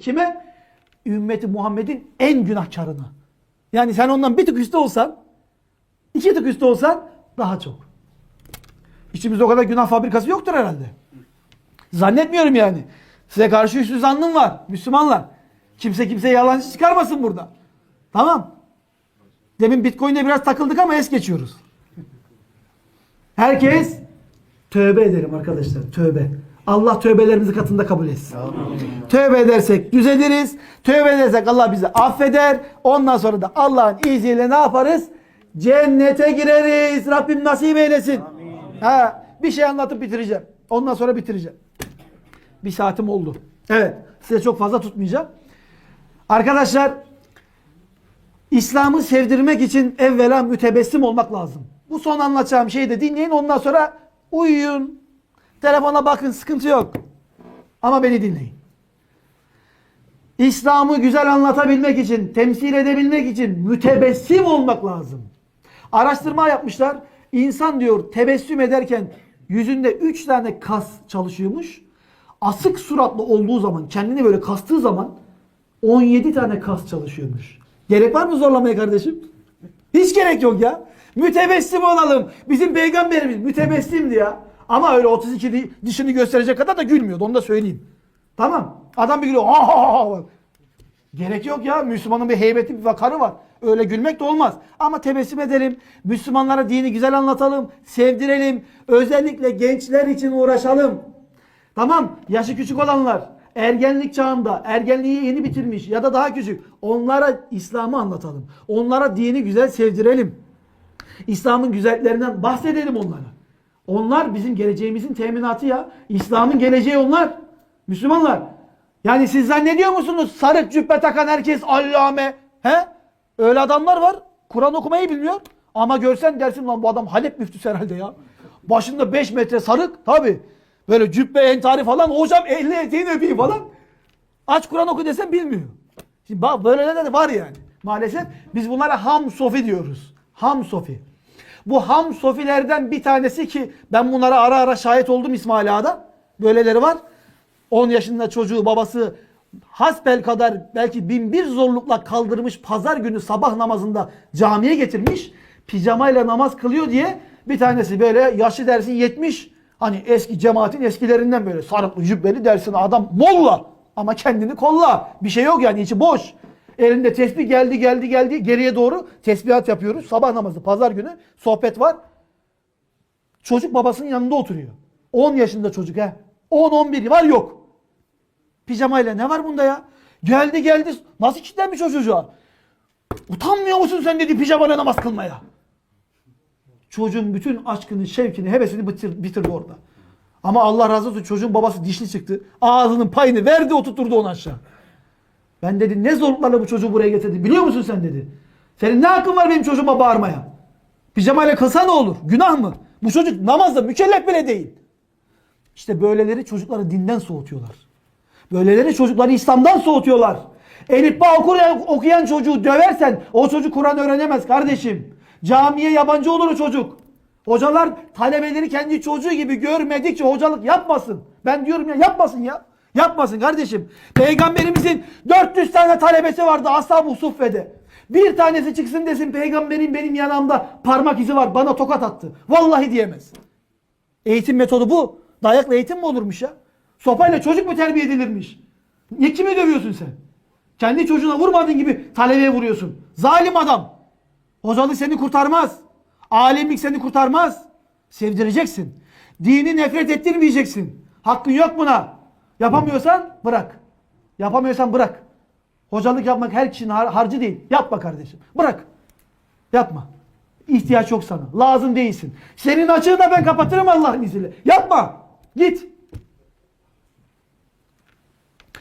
Kime? Ümmeti Muhammed'in en günahkarına. Yani sen ondan bir tık üstte olsan, iki tık üstte olsan daha çok. İçimizde o kadar günah fabrikası yoktur herhalde. Zannetmiyorum yani. Size karşı üstü zannım var. Müslümanlar. Kimse kimseye yalancı çıkarmasın burada. Tamam. Demin Bitcoin'de biraz takıldık ama es geçiyoruz. Herkes tövbe edelim arkadaşlar. Tövbe. Allah tövbelerimizi katında kabul etsin. Tövbe edersek düzeliriz. Tövbe edersek Allah bizi affeder. Ondan sonra da Allah'ın izniyle ne yaparız? Cennete gireriz. Rabbim nasip eylesin. Ha, bir şey anlatıp bitireceğim. Ondan sonra bitireceğim. Bir saatim oldu. Evet. Size çok fazla tutmayacağım. Arkadaşlar İslam'ı sevdirmek için evvela mütebessim olmak lazım. Bu son anlatacağım şeyi de dinleyin. Ondan sonra uyuyun. Telefona bakın sıkıntı yok. Ama beni dinleyin. İslam'ı güzel anlatabilmek için, temsil edebilmek için mütebessim olmak lazım. Araştırma yapmışlar. İnsan diyor tebessüm ederken yüzünde 3 tane kas çalışıyormuş. Asık suratlı olduğu zaman, kendini böyle kastığı zaman 17 tane kas çalışıyormuş. Gerek var mı zorlamaya kardeşim? Hiç gerek yok ya. Mütebessim olalım. Bizim peygamberimiz mütebessimdi ya. Ama öyle 32 di- dişini gösterecek kadar da gülmüyordu. Onu da söyleyeyim. Tamam. Adam bir gülüyor. Ha ha, ha. Gerek yok ya. Müslümanın bir heybeti, bir vakarı var. Öyle gülmek de olmaz. Ama tebessüm edelim. Müslümanlara dini güzel anlatalım. Sevdirelim. Özellikle gençler için uğraşalım. Tamam. Yaşı küçük olanlar, ergenlik çağında, ergenliği yeni bitirmiş ya da daha küçük. Onlara İslam'ı anlatalım. Onlara dini güzel sevdirelim. İslam'ın güzelliklerinden bahsedelim onlara. Onlar bizim geleceğimizin teminatı ya. İslam'ın geleceği onlar. Müslümanlar. Yani siz zannediyor musunuz sarık cübbe takan herkes allame? He? Öyle adamlar var. Kur'an okumayı bilmiyor. Ama görsen dersin lan bu adam Halep müftüsü herhalde ya. Başında 5 metre sarık tabi. Böyle cübbe entari falan. Hocam elli eteğini öpeyim falan. Aç Kur'an oku desen bilmiyor. Şimdi bak böyleler de var yani. Maalesef biz bunlara ham sofi diyoruz. Ham sofi. Bu ham sofilerden bir tanesi ki ben bunlara ara ara şahit oldum İsmail Ağa'da. Böyleleri var. 10 yaşında çocuğu babası hasbel kadar belki bin bir zorlukla kaldırmış pazar günü sabah namazında camiye getirmiş. Pijamayla namaz kılıyor diye bir tanesi böyle yaşı dersin 70 hani eski cemaatin eskilerinden böyle sarıklı cübbeli dersin adam molla ama kendini kolla. Bir şey yok yani içi boş. Elinde tesbih geldi geldi geldi geriye doğru tesbihat yapıyoruz. Sabah namazı pazar günü sohbet var. Çocuk babasının yanında oturuyor. 10 yaşında çocuk he. 10-11 var yok. Pijamayla ne var bunda ya? Geldi geldi. Nasıl kilitlenmiş o çocuğa? Utanmıyor musun sen dedi pijamayla namaz kılmaya? Çocuğun bütün aşkını, şevkini, hevesini bitir, bitirdi orada. Ama Allah razı olsun çocuğun babası dişli çıktı. Ağzının payını verdi oturtturdu onu aşağı. Ben dedi ne zorluklarla bu çocuğu buraya getirdi biliyor musun sen dedi. Senin ne hakkın var benim çocuğuma bağırmaya? Pijamayla kılsa ne olur? Günah mı? Bu çocuk namazda mükellef bile değil. İşte böyleleri çocukları dinden soğutuyorlar. Böyleleri çocukları İslam'dan soğutuyorlar. Elif bağ okuyan, okuyan çocuğu döversen o çocuk Kur'an öğrenemez kardeşim. Camiye yabancı olur o çocuk. Hocalar talebeleri kendi çocuğu gibi görmedikçe hocalık yapmasın. Ben diyorum ya yapmasın ya. Yapmasın kardeşim. Peygamberimizin 400 tane talebesi vardı Ashab-ı Suffe'de. Bir tanesi çıksın desin peygamberin benim yanımda parmak izi var bana tokat attı. Vallahi diyemez. Eğitim metodu bu. Dayakla eğitim mi olurmuş ya? Sopayla çocuk mu terbiye edilirmiş? Ne kimi dövüyorsun sen? Kendi çocuğuna vurmadığın gibi talebeye vuruyorsun. Zalim adam. Hocalık seni kurtarmaz. Alimlik seni kurtarmaz. Sevdireceksin. Dini nefret ettirmeyeceksin. Hakkın yok buna. Yapamıyorsan bırak. Yapamıyorsan bırak. Hocalık yapmak her kişinin har- harcı değil. Yapma kardeşim. Bırak. Yapma. İhtiyaç yok sana. Lazım değilsin. Senin açığını da ben kapatırım Allah'ın izniyle. Yapma. Git.